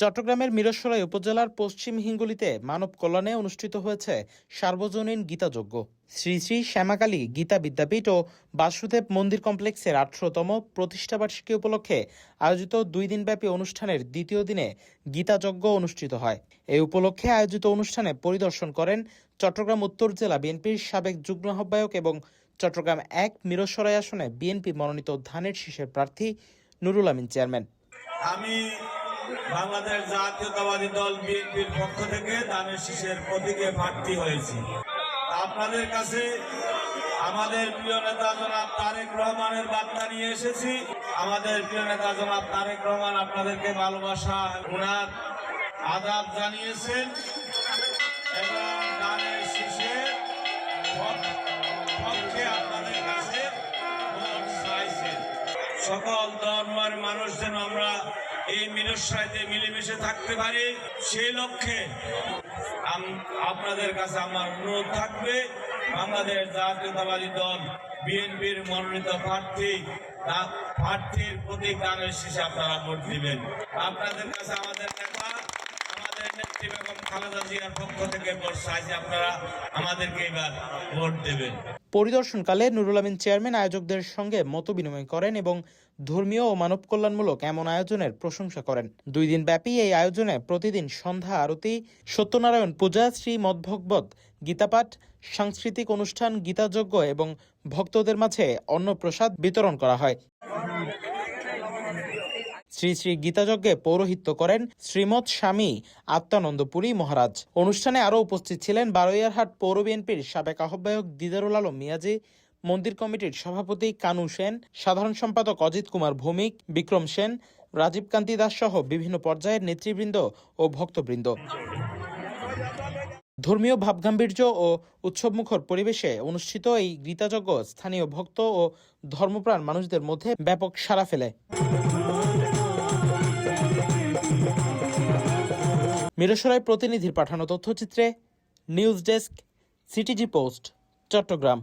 চট্টগ্রামের মিরসরাই উপজেলার পশ্চিম হিঙ্গুলিতে মানব কল্যাণে অনুষ্ঠিত হয়েছে সার্বজনীন গীতাযজ্ঞ। শ্রী শ্রী শ্যামাকালী গীতা বিদ্যাপীঠ ও বাসুদেব মন্দির কমপ্লেক্সের আঠারোতম প্রতিষ্ঠাবার্ষিকী উপলক্ষে আয়োজিত দুই দিনব্যাপী অনুষ্ঠানের দ্বিতীয় দিনে গীতাযজ্ঞ অনুষ্ঠিত হয়। এই উপলক্ষে আয়োজিত অনুষ্ঠানে পরিদর্শন করেন চট্টগ্রাম উত্তর জেলা বিএনপির সাবেক যুগ্ম আহ্বায়ক এবং চট্টগ্রাম এক মিরসরাই আসনে বিএনপি মনোনীত ধানের শীষের প্রার্থী নুরুল আমিন চেয়ারম্যান। আমি বাংলাদেশ জাতীয়তাবাদী দল বিএনপির পক্ষ থেকে ধানের শীষের প্রতীকে প্রার্থী হয়েছি। আপনাদের কাছে আমাদের প্রিয় নেতা জনাব তারেক রহমানের বার্তা নিয়ে এসেছি। আমাদের প্রিয় নেতা জনাব তারেক রহমান আপনাদেরকে ভালোবাসা ওনার আদাব জানিয়েছেন। সকল ধর্মের মানুষ যেন আমরা এই মিলসাইতে মিলেমিশে থাকতে পারি, সেই লক্ষ্যে আপনাদের কাছে আমার অনুরোধ থাকবে, বাংলাদেশ জাতীয়তাবাদী দল, বিএনপির মনোনীত প্রার্থী প্রার্থীর প্রতি গানের শেষে আপনারা ভোট দিবেন। আপনাদের কাছে আমাদের পরিদর্শনকালে নুরুল আমিন চেয়ারম্যান আয়োজকদের সঙ্গে মত বিনিময় করেন এবং ধর্মীয় ও মানব কল্যাণমূলক এমন আয়োজনের প্রশংসা করেন। দুই দিন ব্যাপী এই আয়োজনে প্রতিদিন সন্ধ্যা আরতি, সত্যনারায়ণ পূজা, শ্রী মদভগবত, গীতাপাঠ, সাংস্কৃতিক অনুষ্ঠান, গীতাযজ্ঞ এবং ভক্তদের মাঝে অন্নপ্রসাদ বিতরণ করা হয়। শ্রী শ্রী গীতাযজ্ঞে পৌরোহিত্য করেন শ্রীমৎ স্বামী আত্মানন্দপুরী মহারাজ। অনুষ্ঠানে আরও উপস্থিত ছিলেন বারৈয়ারহাট পৌর বিএনপির সাবেক আহ্বায়ক দিদারুল আলম মিয়াজি, মন্দির কমিটির সভাপতি কানু সেন, সাধারণ সম্পাদক অজিত কুমার ভৌমিক, বিক্রম সেন, রাজীব কান্তি দাস সহ বিভিন্ন পর্যায়ের নেতৃবৃন্দ ও ভক্তবৃন্দ। ধর্মীয় ভাবগাম্ভীর্য ও উৎসবমুখর পরিবেশে অনুষ্ঠিত এই গীতাযজ্ঞ স্থানীয় ভক্ত ও ধর্মপ্রাণ মানুষদের মধ্যে ব্যাপক সাড়া ফেলে। মিরসরাই প্রতিনিধির পাঠানো তথ্যচিত্রে news desk CTG post Chattogram.